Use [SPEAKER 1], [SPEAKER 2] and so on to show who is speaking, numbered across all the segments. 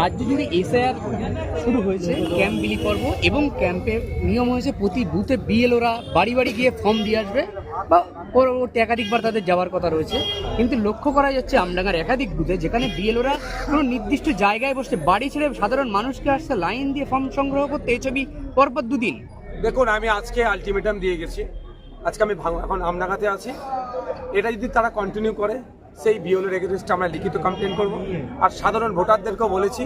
[SPEAKER 1] রাজ্য জুড়ে এসআইআর শুরু হয়েছে, ক্যাম্প বিলি পর্ব এবং ক্যাম্পের নিয়ম হয়েছে প্রতি বুথে বিএলওরা বাড়ি বাড়ি গিয়ে ফর্ম দিয়ে আসবে বা পরবর্তী একাধিকবার তাদের যাওয়ার কথা রয়েছে। কিন্তু লক্ষ্য করা যাচ্ছে আমডাঙ্গার একাধিক বুথে যেখানে বিএলওরা কোনো নির্দিষ্ট জায়গায় বসে বাড়ি ছেড়ে সাধারণ মানুষকে আসছে লাইন দিয়ে ফর্ম সংগ্রহ করতে, এই ছবি পরপর দুদিন।
[SPEAKER 2] দেখুন, আমি আজকে আলটিমেটাম দিয়ে গেছি। আজকে আমি এখন আমনাগাতে আছি। এটা যদি তারা কন্টিনিউ করে সেই বিওলের এগেনস্টে আমরা লিখিত কমপ্লেন করব। আর সাধারণ ভোটারদেরকেও বলেছি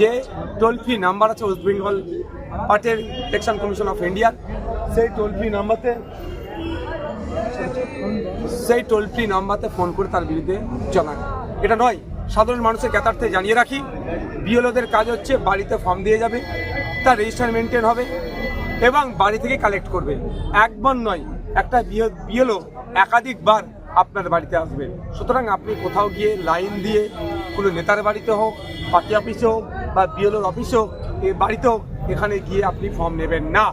[SPEAKER 2] যে টোল ফ্রি নাম্বার আছে ওয়েস্ট বেঙ্গল পার্টির ইলেকশন কমিশন অফ ইন্ডিয়া সেই টোল ফ্রি নাম্বারতে সেই টোল ফ্রি নাম্বারতে ফোন করে তার বিরুদ্ধে জানান। এটা নয়, সাধারণ মানুষের জ্ঞাতার্থে জানিয়ে রাখি, বিএলওদের কাজ হচ্ছে বাড়িতে ফর্ম দিয়ে যাবে, তার রেজিস্টার মেনটেন হবে এবং বাড়ি থেকে কালেক্ট করবে। একবার নয়, একটা বিএলও একাধিকবার আপনার বাড়িতে আসবে। সুতরাং আপনি কোথাও গিয়ে লাইন দিয়ে কোনো নেতার বাড়িতে হোক পার্টি অফিসে হোক বা বিএলওর অফিসে হোক এ বাড়িতে হোক এখানে গিয়ে আপনি ফর্ম নেবেন না।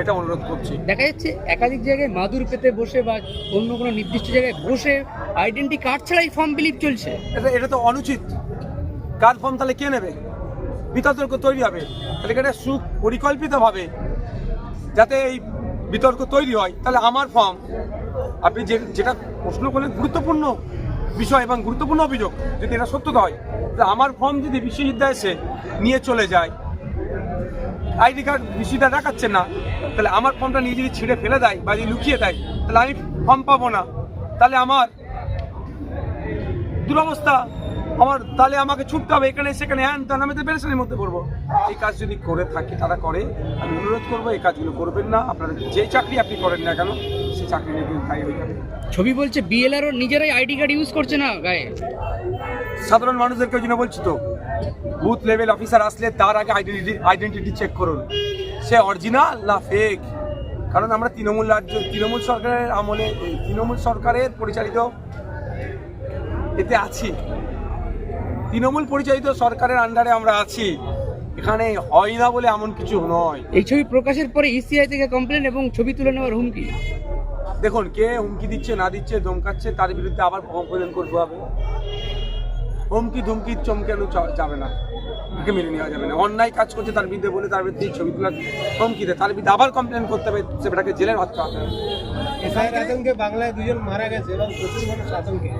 [SPEAKER 2] এটা অনুরোধ করছি।
[SPEAKER 1] দেখা যাচ্ছে একাধিক জায়গায় মাদুর পেতে বসে বা অন্য কোনো নির্দিষ্ট জায়গায় বসে আইডেন্টি কার্ড ছাড়াই ফর্ম বিলিপ চলছে।
[SPEAKER 2] এটা এটা তো অনুচিত। কার ফর্ম তাহলে কে নেবে? বিতর্ক তৈরি হবে। তাহলে এটা সুপরিকল্পিতভাবে যাতে এই বিতর্ক তৈরি হয় তাহলে আমার ফর্ম আপনি যে যেটা প্রশ্ন করলেন, গুরুত্বপূর্ণ বিষয় এবং গুরুত্বপূর্ণ অভিযোগ, যদি এটা সত্যতা হয় তাহলে আমার ফর্ম যদি বিশ্ববিদ্যালয়ে এসে নিয়ে চলে যায়, আইডি কার্ড বিশ্ববিদ্যালয় দেখাচ্ছে না, তাহলে আমার ফর্মটা নিয়ে যদি ছিঁড়ে ফেলে দেয় বা যদি লুকিয়ে দেয়, তাহলে আমি ফর্ম পাবো না। তাহলে আমার দুরবস্থা, আমার তাহলে আমাকে ছুটতে হবে এখানে, সেখানে, হ্যান ত্যান, আমি তো পেরেশানির মধ্যে পড়ব। এই কাজ যদি করে থাকে, তারা করে, আমি অনুরোধ করব, এই কাজগুলো করবেন না। আপনারা যে চাকরি আপনি করেন না কেন চাকরি তাই হয়ে যাবে
[SPEAKER 1] ছবি বলছে বিএলআরও নিজেরাই আইডি কার্ড ইউজ করছে না গায়ে।
[SPEAKER 2] সাধারণ মানুষদেরকে ওই জন্য বলছি তো বুথ লেভেল অফিসার আসলে তার আগে আইডেন্টিটি আইডেন্টিটি চেক করুন। সে অরিজিনাল না ফেক কারণ আমরা তৃণমূল রাজ্য তৃণমূল সরকারের আমলে তৃণমূল সরকারের পরিচালিত এতে আছি। তৃণমূল পরিচালিত সরকারের আন্ডারে আমরা আছি। এখানে হয় না বলে এমন কিছু নয়।
[SPEAKER 1] এই ছবি প্রকাশের পরে ইসিআই থেকে কমপ্লেন এবং ছবি তুলে নেওয়ার হুমকি।
[SPEAKER 2] দেখুন কে হুমকি দিচ্ছে না দিচ্ছে ধমকাচ্ছে তার বিরুদ্ধে আবার কমপ্লেন করতে হবে। হুমকি ধুমকি চমকানো যাবে না। একে মেনে নেওয়া যাবে না। অন্যায় কাজ করছে তার বিরুদ্ধে বলে তার বিরুদ্ধে ছবি তোলার হুমকি দেয়। তার বিরুদ্ধে আবার কমপ্লেন করতে হবে সেটাকে জেলের হতে হবে।
[SPEAKER 3] আতঙ্কে বাংলায় দুজন মারা গেছে এবং প্রচুর মানুষ আতঙ্কে।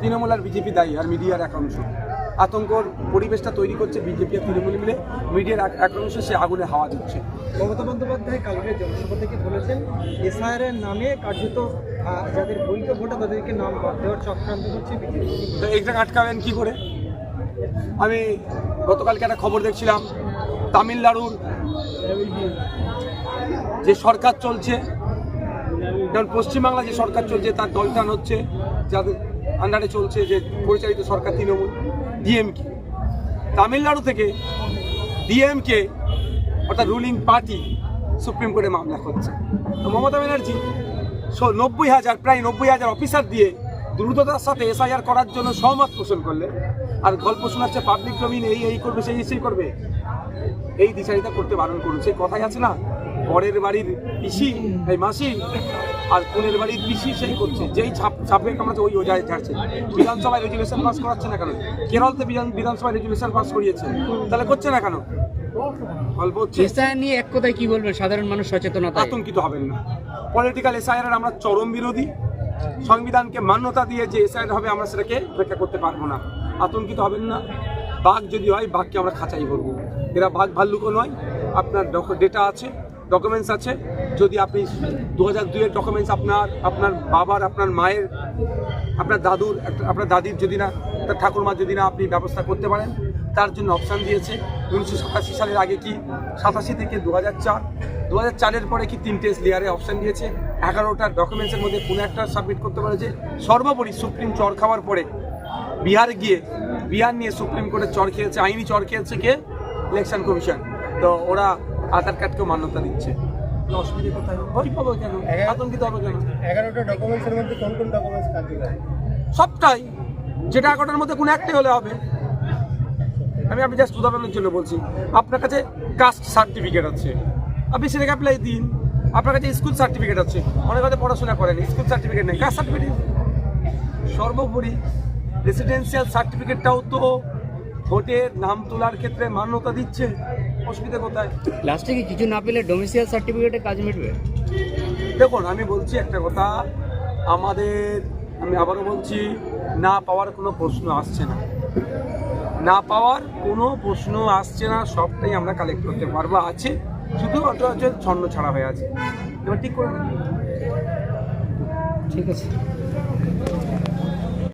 [SPEAKER 2] তৃণমূল আর বিজেপি দায়ী আর মিডিয়ার এক অংশ আতঙ্কর পরিবেশটা তৈরি করছে বিজেপি আর তৃণমূল মিলে। মিডিয়ার এক- এক সে আগুনে হাওয়া দিচ্ছে।
[SPEAKER 3] মমতা বন্দ্যোপাধ্যায় কালকে জনসভা থেকে বলেছেন এসআইআর এর নামে কার্যত যাদের বৈধ ভোটার তাদেরকে নাম বাদ দেওয়ার চক্রান্ত করছে বিজেপি।
[SPEAKER 2] তো এইটা আটকাবেন কি করে? আমি গতকালকে একটা খবর দেখছিলাম তামিলনাড়ুর যে সরকার চলছে যেমন পশ্চিমবাংলা যে সরকার চলছে তার দলটান হচ্ছে যাদের আন্ডারে চলছে যে পরিচালিত সরকার তৃণমূল। ডিএমকে তামিলনাড়ু থেকে ডিএমকে অর্থাৎ রুলিং পার্টি সুপ্রিম কোর্টে মামলা করছে। তো মমতা ব্যানার্জি নব্বই হাজার, প্রায় নব্বই হাজার অফিসার দিয়ে দ্রুততার সাথে এসআইআর করার জন্য সহমত পোষণ করলে। আর গল্প শোনাচ্ছে পাবলিক জমিন এই এই করবে, সেই সেই করবে। এই দিশারিতা করতে বারণ করুন। সেই কথাই আছে না, পরের বাড়ির পিসি, এই মাসি আর কোনের বাড়ির পিসি সেই করছে। যেই ছাপ ছাপে কামড়াচ্ছে ওই ওজায় ছাড়ছে বিধানসভায় রেজুলেশন পাস করাচ্ছে না কেন? কেরলতে বিধান বিধানসভায় রেজুলেশন পাস করিয়েছে তাহলে করছে না কেন? গল্প
[SPEAKER 1] নিয়ে এক কথায় কি বলবেন সাধারণ মানুষ সচেতনতা
[SPEAKER 2] আতঙ্কিত হবেন না। পলিটিক্যাল এসআইআর আমরা চরম বিরোধী। সংবিধানকে মান্যতা দিয়ে যে এসআইআর হবে আমরা সেটাকে ব্যাখ্যা করতে পারব না। আতঙ্কিত হবেন না। বাঘ যদি হয় বাঘকে আমরা খাঁচাই করব এরা বাঘ ভাল্লুকও নয়। আপনার ডেটা আছে। ডকুমেন্টস আছে। যদি আপনি দু হাজার দুইয়ের ডকুমেন্টস আপনার আপনার বাবার, আপনার মায়ের, আপনার দাদুর, আপনার দাদির যদি না তার ঠাকুরমা যদি না আপনি ব্যবস্থা করতে পারেন, তার জন্য অপশান দিয়েছে। উনিশশো সাতাশি সালের আগে কি সাতাশি থেকে দু হাজার চার দু হাজার চারের পরে কি তিনটে লেয়ারে অপশান দিয়েছে। এগারোটা ডকুমেন্টসের মধ্যে কোনো একটা সাবমিট করতে পারে যে সর্বোপরি সুপ্রিম চর খাওয়ার পরে বিহারে গিয়ে, বিহার নিয়ে সুপ্রিম কোর্টে চর খেয়েছে, আইনি চর খেয়েছে কে? ইলেকশন কমিশন তো ওরা আধার কার্ডকেও মান্যতা দিচ্ছে। তো অসুবিধা কোথায়? ভয় পাবো কেন? আতঙ্কিত হবে কেন?
[SPEAKER 3] এগারোটা ডকুমেন্টসের মধ্যে কোন কোন ডকুমেন্টস
[SPEAKER 2] সবটাই। যেটা এগারোটার মধ্যে কোনো একটাই হলে হবে। আমি আপনি জাস্ট উদাহরণের জন্য বলছি আপনার কাছে কাস্ট সার্টিফিকেট আছে। আপনি সেটাকে অ্যাপ্লাই দিন। আপনার কাছে স্কুল সার্টিফিকেট আছে। অনেক হয়তো পড়াশোনা করেন স্কুল সার্টিফিকেট নেই। কাস্ট সার্টিফিকেট সর্বোপরি রেসিডেন্সিয়াল সার্টিফিকেটটাও তো ভোটের নাম তোলার ক্ষেত্রে মান্যতা দিচ্ছে। অসুবিধা কোথায়?
[SPEAKER 1] লাস্টে কি কিছু না পেলে ডোমিসিয়াল সার্টিফিকেটে কাজ মিটবে।
[SPEAKER 2] দেখুন আমি বলছি একটা কথা। আমাদের আমি আবারও বলছি না পাওয়ার কোনো প্রশ্ন আসছে না। না পাওয়ার কোনো প্রশ্ন আসছে না সবটাই আমরা কালেক্ট করতে পারব। আছে শুধু ওটা হচ্ছে ছন্ন ছাড়া হয়ে আছে। এবার ঠিক করে।
[SPEAKER 1] ঠিক আছে।